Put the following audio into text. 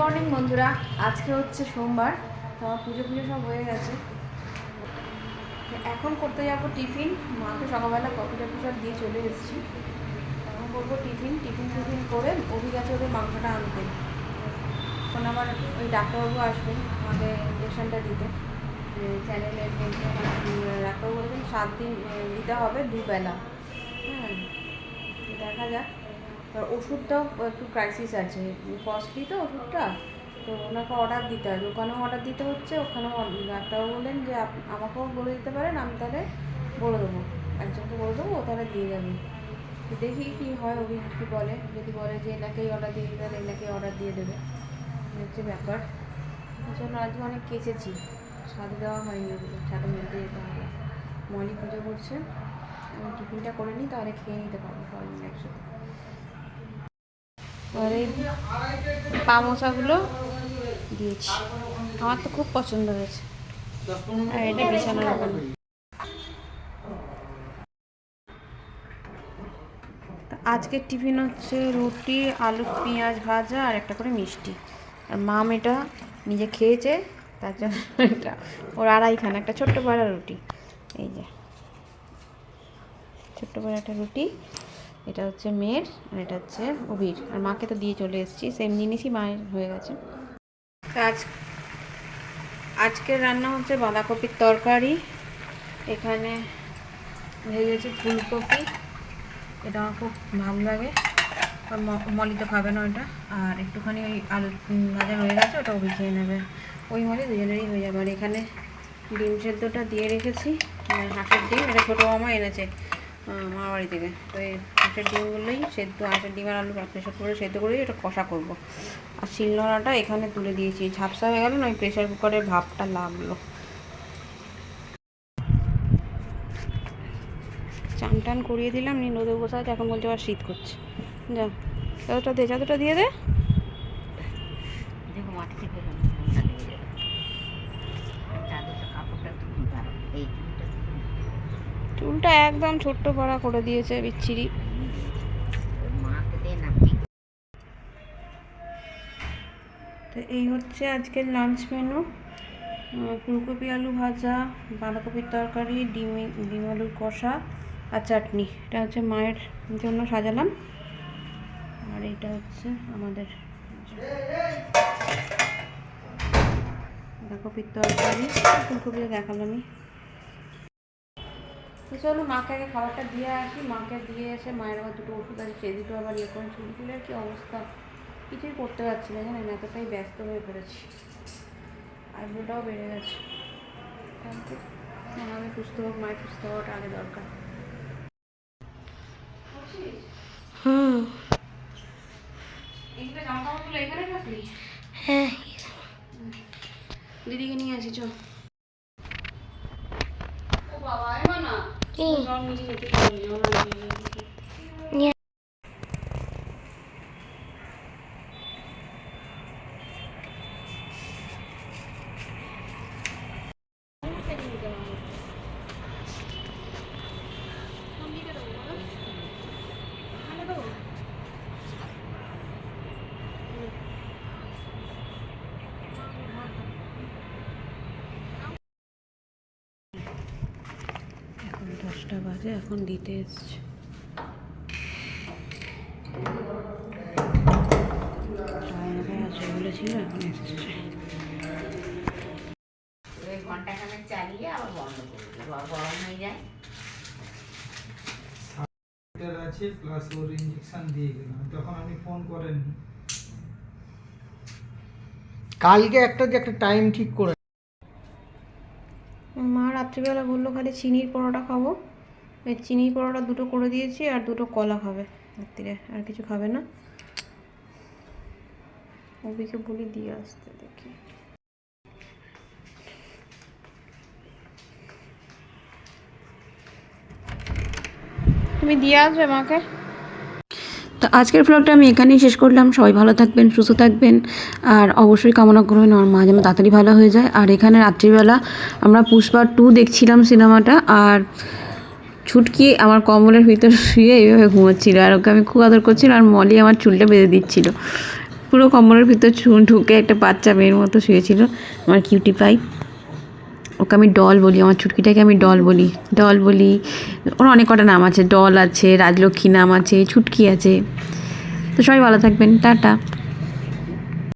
Morning বন্ধুরা, আজকে হচ্ছে সোমবার, তো আমার পুজো পুজো সব হয়ে গেছে। এখন করতে যাব টিফিন মাকে সকালবেলা কফি টফি সব দিয়ে চলে এসেছি। এখন করব টিফিন টিফিন টিফিন করে অভি গেছে ওদের মাংসটা আনতে। এখন আমার ওই ডাক্তারবাবু আসবেন, আমাকে ইঞ্জেকশনটা দিতে। চ্যানেলের ডাক্তারবাবু বলেছেন, সাত দিন দিতে হবে দুবেলা। হ্যাঁ দেখা যাক। ওষুধটাও একটু ক্রাইসিস আছে। কস্টলি তো ওষুধটা। তো ওনাকে অর্ডার দিতে হবে। ওখানেও অর্ডার দিতে হচ্ছে, ওখানেও ডাক্তারবাবু বললেন যে আমাকেও বলে দিতে পারেন, আমি তাহলে বলে দেবো। একজনকে বলে দেবো, ও তাহলে দিয়ে যাবে। তো দেখি কী হয় অভি কী বলে। যদি বলে যে, এনাকেই অর্ডার দিয়ে দিতে এনাকেই অর্ডার দিয়ে দেবে। হচ্ছে ব্যাপার। এই জন্য আজকে অনেক কেচেছি। সাথে দেওয়া হয়নি ওগুলো। ছাদে মেলতে যেতে হবে। মলি পুজো করছে। আমি টিফিনটা করে নিই, তাহলে খেয়ে নিতে পারব সবাই একসাথে। এই পা মশাগুলো দিয়েছি। আমার তো খুব পছন্দ হয়েছে। আর এটা বিছানার ওখানে তা আজকের টিফিন হচ্ছে রুটি, আলু, পেঁয়াজ ভাজা আর একটা করে মিষ্টি। আর মাম এটা নিজে খেয়েছে, তার জন্য এটা ওর আড়াইখানা, একটা ছোট্ট পাড়া রুটি। এই যে, ছোট্ট পাড়া একটা রুটি। এটা হচ্ছে মেয়ের আর এটা হচ্ছে অভির। আর মাকে তো দিয়ে চলে এসেছি সেম জিনিসই মায়ের হয়ে গেছে। আজ, আজকের রান্না হচ্ছে বাঁধাকপির তরকারি। এখানে ভেজেছি ফুলকপি। এটা আমার খুব ভালো লাগে। মলি তো খাবে না ওটা আর একটুখানি ওই আলু ভাজা রয়ে গেছে, ওটা অভি খেয়ে নেবে। ওই মলি দুজনেরই হয়ে যাবে। আর এখানে ডিম সেদ্ধটা দিয়ে রেখেছি। মানে হাঁসের ডিম। এটা ছোটো মামা এনেছে। মা বাড়ি থেকে। তো এই হাঁসের ডিমগুলোই সেদ্ধ হাঁসের ডিম আর আলু প্রেশার করে সেদ্ধ করে এটা কষা করব। আর শিলনোড়াটা এখানে তুলে দিয়েছি। ঝাপসা হয়ে গেল না ওই প্রেশার কুকারের ভাবটা লাগল। চান টান করিয়ে দিলাম নি রোদে বসে আছে এখন বলছে আবার শীত করছে। যা চাদরটা দে, চাদরটা দিয়ে দে দেখো মাটি থেকে এরকম ঠান্ডা লেগে যাবে আর চাদরটা কাপড়টা একটু পারো এই চুলটা একটু চুলটা একদম ছোট্ট পাড়া করে দিয়েছে বিচ্ছিরি। তো এই হচ্ছে আজকের লাঞ্চ মেনু ফুলকপি আলু ভাজা, বাঁধাকপির তরকারি, ডিম ডিম আলুর কষা আর চাটনি। এটা হচ্ছে মায়ের জন্য সাজালাম। আর এটা হচ্ছে আমাদের বাঁধাকপির তরকারি। ফুলকপি তো দেখালামই। তো চলো মাকে আগে খাবারটা দিয়ে আসি। মাকে দিয়ে এসে মায়ের আবার দুটো ওষুধ আছে সেই দুটো আবার ইয়ে করে চুল ফুলের কি অবস্থা। কিছুই করতে পারছি না জানেন এতটাই ব্যস্ত হয়ে পড়েছি। আইব্রোটাও বেড়ে গেছে। আমি সুস্থ হোক মায়ের সুস্থ হওয়াটা আগে দরকার। হুম। হ্যাঁ। দিদিকে নিয়ে আসি চল। না কি সব মিলিয়ে যেতে পারি আমরা মিলিয়ে যেতে। নিয়ে এখন দশটা বাজে এখন দিতে এসছে। বলেছিল এখন এসছে। ঘন্টাখানেক চালিয়ে আবার বন্ধ করে গরম হয়ে যায়। আছে প্লাস ওর ইঞ্জেকশন দিয়ে গেলাম তখন আপনি ফোন করেননি। কালকে একটা যে একটা টাইম ঠিক করে মা রাত্রিবেলা বলল খালি চিনির পরোটা খাব। চিনির পরোটা দুটো করে দিয়েছি আর দুটো কলা খাবে রাত্রিরে, আর কিছু খাবে না। অভিকে বলি দিয়ে আসতে দেখি। তুমি দিয়ে আসবে মাকে? তো আজকের ব্লগটা আমি এখানেই শেষ করলাম। সবাই ভালো থাকবেন, সুস্থ থাকবেন, আর অবশ্যই কামনা করবেন আমার মা যেন তাড়াতাড়ি ভালো হয়ে যায়। আর এখানে রাত্রিবেলা আমরা পুষ্পা টু দেখছিলাম সিনেমাটা, আর ছুটকি আমার কম্বলের ভিতর শুয়ে এইভাবে ঘুমোচ্ছিল। আর ওকে আমি খুব আদর করছিলাম আর মলি আমার চুলটা বেঁধে দিচ্ছিল। পুরো কম্বলের ভিতর ঢুকে একটা বাচ্চা মেয়ের মতো শুয়েছিল, আমার কিউটি পাই ওকে আমি ডল বলি, আমার ছুটকিটাকে আমি ডল বলি। ডল বলি, ওর অনেক কটা নাম আছে ডল আছে রাজলক্ষ্মী নাম আছে ছুটকি আছে। তো সবাই ভালো থাকবেন, টাটা।